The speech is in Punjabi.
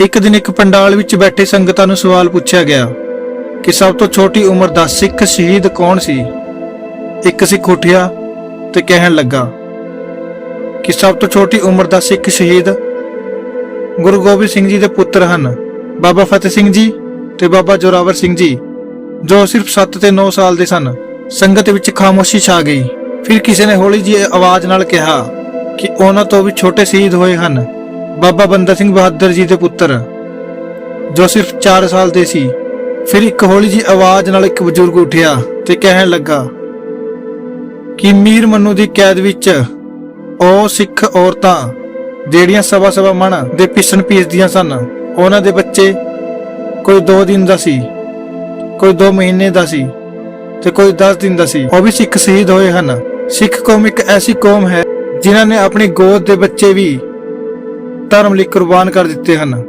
ਇੱਕ ਦਿਨ ਇੱਕ ਪੰਡਾਲ ਵਿੱਚ ਬੈਠੇ ਸੰਗਤਾਂ ਨੂੰ ਸਵਾਲ ਪੁੱਛਿਆ ਗਿਆ ਕਿ ਸਭ ਤੋਂ ਛੋਟੀ ਉਮਰ ਦਾ ਸਿੱਖ ਸ਼ਹੀਦ ਕੌਣ ਸੀ? ਇੱਕ ਸਿੱਖ ਉੱਠਿਆ ਤੇ ਕਹਿਣ ਲੱਗਾ ਕਿ ਸਭ ਤੋਂ ਛੋਟੀ ਉਮਰ ਦਾ ਸਿੱਖ ਸ਼ਹੀਦ ਗੁਰੂ ਗੋਬਿੰਦ ਸਿੰਘ ਜੀ ਦੇ ਪੁੱਤਰ ਹਨ, ਬਾਬਾ ਫਤਿਹ ਸਿੰਘ ਜੀ ਤੇ ਬਾਬਾ ਜੋਰਾਵਰ ਸਿੰਘ ਜੀ, ਜੋ ਸਿਰਫ 7 ਤੇ 9 ਸਾਲ ਦੇ ਸਨ। ਸੰਗਤ ਵਿੱਚ ਖਾਮੋਸ਼ੀ ਛਾ ਗਈ। ਫਿਰ ਕਿਸੇ ਨੇ ਹੌਲੀ ਜਿਹੀ ਆਵਾਜ਼ ਨਾਲ ਕਿਹਾ ਕਿ ਉਹਨਾਂ ਤੋਂ ਵੀ ਛੋਟੇ ਸ਼ਹੀਦ ਹੋਏ ਹਨ। ਬਾਬਾ ਬੰਦਾ ਸਿੰਘ ਬਹਾਦਰ ਜੀ ਦੇ ਪੁੱਤਰ, ਜੋ ਸਿਰਫ 4 ਸਾਲ ਦੇ ਸੀ, ਫਿਰ ਇੱਕ ਹੌਲੀ ਜਿਹੀ ਆਵਾਜ਼ ਨਾਲ ਇੱਕ ਬਜ਼ੁਰਗ ਉੱਠਿਆ ਤੇ ਕਹਿਣ ਲੱਗਾ, ਕਿ ਮੀਰ ਮੰਨੂ ਦੀ ਕੈਦ ਵਿੱਚ ਉਹ ਸਿੱਖ ਔਰਤਾਂ ਜਿਹੜੀਆਂ ਸਵਾ ਸਵਾ ਮਣ ਦੇ ਪਿਸਣ ਪੀਸਦੀਆਂ ਸਨ, ਉਹਨਾਂ ਦੇ ਬੱਚੇ ਕੋਈ 2 ਦਿਨ ਦਾ ਸੀ, ਕੋਈ 2 ਮਹੀਨੇ ਦਾ ਸੀ ਤੇ ਕੋਈ 10 ਦਿਨ ਦਾ ਸੀ, ਉਹ ਵੀ ਸਿੱਖ ਸ਼ਹੀਦ ਹੋਏ ਹਨ। ਸਿੱਖ ਕੌਮ ਇੱਕ ਐਸੀ ਕੌਮ ਹੈ ਜਿਨ੍ਹਾਂ ਨੇ ਆਪਣੀ ਗੋਦ ਦੇ ਬੱਚੇ ਵੀ ਧਰਮ ਲਈ ਕੁਰਬਾਨ ਕਰ ਦਿੱਤੇ ਹਨ।